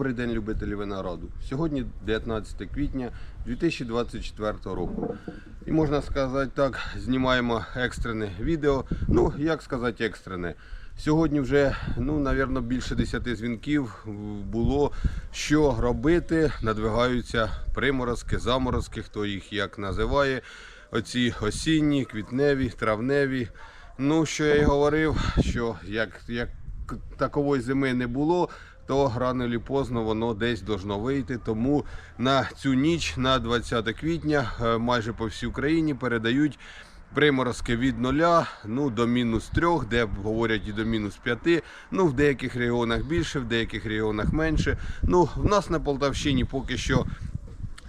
Добрий день, любителі винограду. Сьогодні 19 квітня 2024 року. І можна сказати так, знімаємо екстрене відео. Ну, як сказати, екстрене. Сьогодні вже, ну, навірно, більше 10 дзвінків було, що робити. Надвигаються приморозки, заморозки, хто їх як називає. Оці осінні, квітневі, травневі. Ну, що я й говорив, що як, як такової зими не було, то рано чи поздно воно десь должно вийти. Тому на цю ніч, на 20 квітня, е, майже по всій Україні передають приморозки від нуля ну, до мінус трьох, де говорять і до мінус 5. Ну, в деяких регіонах більше, в деяких регіонах менше. Ну, в нас на Полтавщині поки що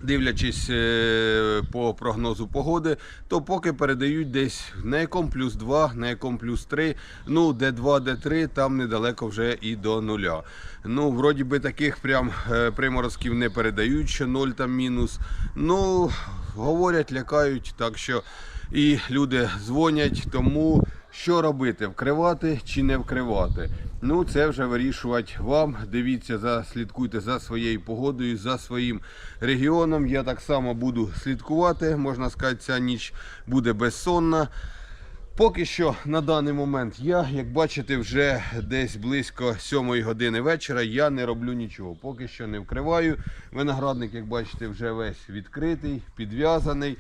дивлячись е, по прогнозу погоди, то поки передають десь на якому плюс 2, на якому плюс 3, ну де 2, де 3, там недалеко вже і до нуля. Ну, вроді би таких прям е, приморозків не передають, що 0 там мінус. Ну, говорять, лякають, так що і люди дзвонять, тому що робити, вкривати чи не вкривати. Ну, це вже вирішувати вам. Дивіться, за, слідкуйте за своєю погодою, за своїм регіоном. Я так само буду слідкувати. Можна сказати, ця ніч буде безсонна. Поки що на даний момент я, як бачите, вже десь близько 7 години вечора я не роблю нічого. Поки що не вкриваю. Виноградник, як бачите, вже весь відкритий, підв'язаний.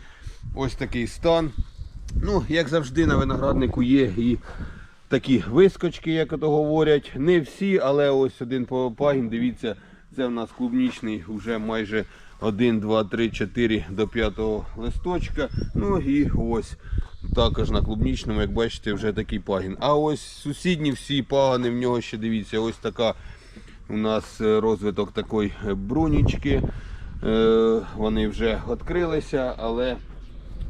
Ось такий стан. Ну, як завжди, на винограднику є і такі вискочки, як ото говорять. Не всі, але ось один пагін. Дивіться, це в нас клубнічний вже майже 1, 2, 3, 4 до 5 листочка. Ну і ось також на клубнічному, як бачите, вже такий пагін. А ось сусідні всі пагани, в нього ще дивіться, ось така у нас е, розвиток такої брунічки. Е, Вони вже відкрилися, але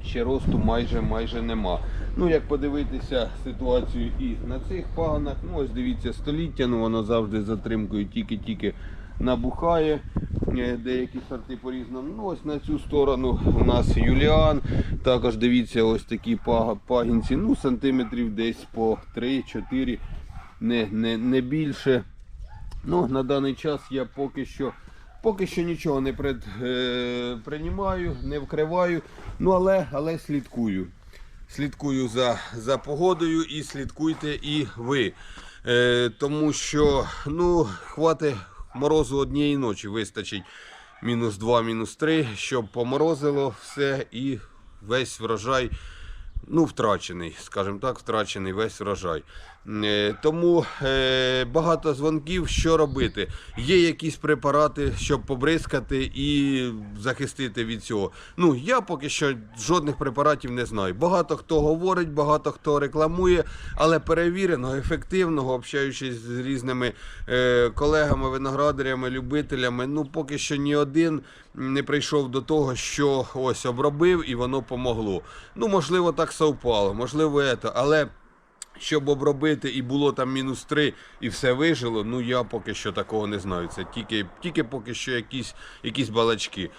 ще росту майже майже нема. Ну, як подивитися ситуацію і на цих паганах, ну ось дивіться, століття, ну воно завжди затримкою тільки-тільки набухає. Е, Деякі сорти по-різному. Ну, ось на цю сторону у нас Юліан. Також дивіться, ось такі пагінці, ну, сантиметрів десь по 3-4, не, не, не більше. Ну, на даний час я поки що, поки що нічого не пред, е, приймаю, не вкриваю, ну але, але слідкую. Слідкую за, за погодою і слідкуйте і ви. Е, тому що ну, хвати морозу однієї ночі вистачить мінус 2, мінус 3, щоб поморозило все і весь врожай ну, втрачений, скажімо так, втрачений весь врожай. Е, Тому е, багато дзвонків, що робити. Є якісь препарати, щоб побризкати і захистити від цього. Ну, я поки що жодних препаратів не знаю. Багато хто говорить, багато хто рекламує, але перевірено, ефективного, общаючись з різними е, колегами, виноградарями, любителями, ну поки що ні один не прийшов до того, що ось обробив і воно помогло. Ну, можливо, так совпало, можливо, це, але щоб обробити і було там мінус 3 і все вижило, ну я поки що такого не знаю. Це тільки, тільки поки що якісь, якісь балачки.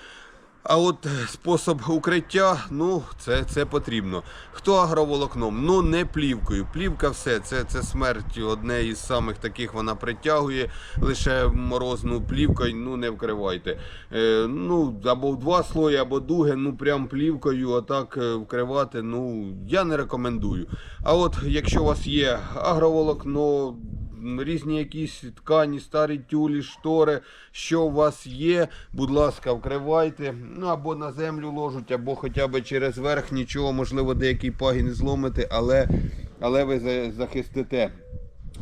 А от спосіб укриття, ну це, це потрібно. Хто агроволокном? Ну не плівкою. Плівка все, це, це смерть. Одне із самих таких вона притягує. Лише морозну плівкою, ну не вкривайте. Е, ну або два слої, або дуги, ну прям плівкою, отак е, вкривати. Ну я не рекомендую. А от якщо у вас є агроволокно, різні якісь ткані, старі тюлі, штори, що у вас є, будь ласка, вкривайте. Ну або на землю ложуть, або хоча б через верх нічого, можливо, деякий пагін зломите, але, але ви захистите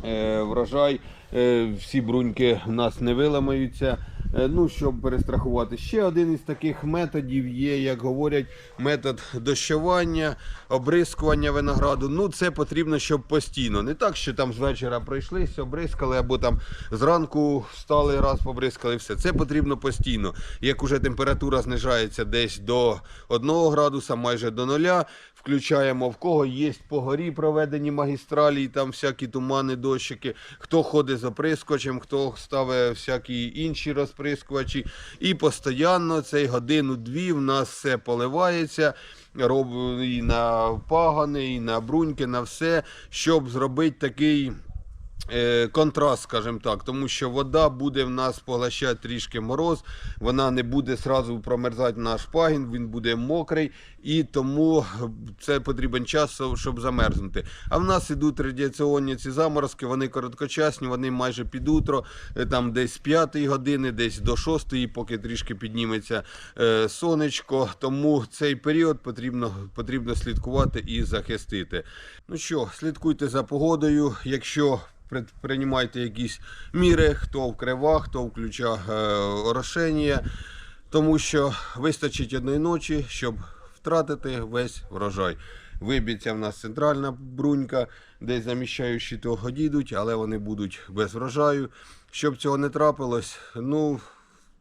е, врожай. Е, всі бруньки в нас не виламаються. Е, Ну, щоб перестрахувати. Ще один із таких методів є, як говорять, метод дощування, обрискування винограду. Ну, це потрібно, щоб постійно. Не так, що там з вечора прийшлись, обрискали, або там зранку встали, раз побризкали, все. Це потрібно постійно. Як уже температура знижається десь до 1 градуса, майже до нуля, включаємо в кого є по горі проведені магістралі, там всякі тумани, дощики, хто ходить за прискочем, хто ставить всякі інші розприскувачі. І постійно цей годину-дві в нас все поливається. Роб... І на пагани, і на бруньки, на все, щоб зробити такий контраст, скажімо так, тому що вода буде в нас поглощати трішки мороз, вона не буде сразу промерзати наш пагін, він буде мокрий, і тому це потрібен час, щоб замерзнути. А в нас ідуть радіаційні ці заморозки, вони короткочасні, вони майже під утро, е, там десь з 5 години, десь до 6, поки трішки підніметься е, сонечко. Тому цей період потрібно, потрібно слідкувати і захистити. Ну що, слідкуйте за погодою. Якщо приймайте якісь міри, хто вкрива, хто включає е, орошення, тому що вистачить одної ночі, щоб втратити весь врожай. Виб'ється в нас центральна брунька, десь заміщаючі того дідуть, але вони будуть без врожаю. Щоб цього не трапилось, ну,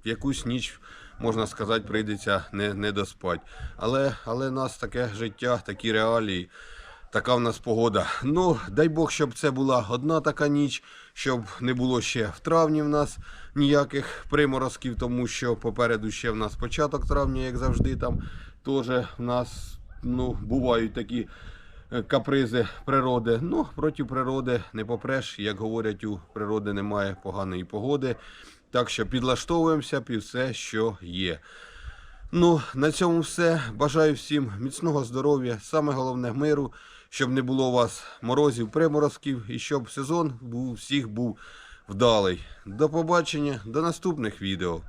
якусь ніч, можна сказати, прийдеться не, не доспати. Але, але в нас таке життя, такі реалії. Така в нас погода. Ну, дай Бог, щоб це була одна така ніч, щоб не було ще в травні в нас ніяких приморозків, тому що попереду ще в нас початок травня, як завжди, там теж в нас ну, бувають такі е, капризи природи. Ну, проти природи не попреш, як говорять, у природи немає поганої погоди. Так що підлаштовуємося під все, що є. Ну, на цьому все. Бажаю всім міцного здоров'я, саме головне миру, щоб не було у вас морозів, приморозків і щоб сезон був, всіх був вдалий. До побачення, до наступних відео.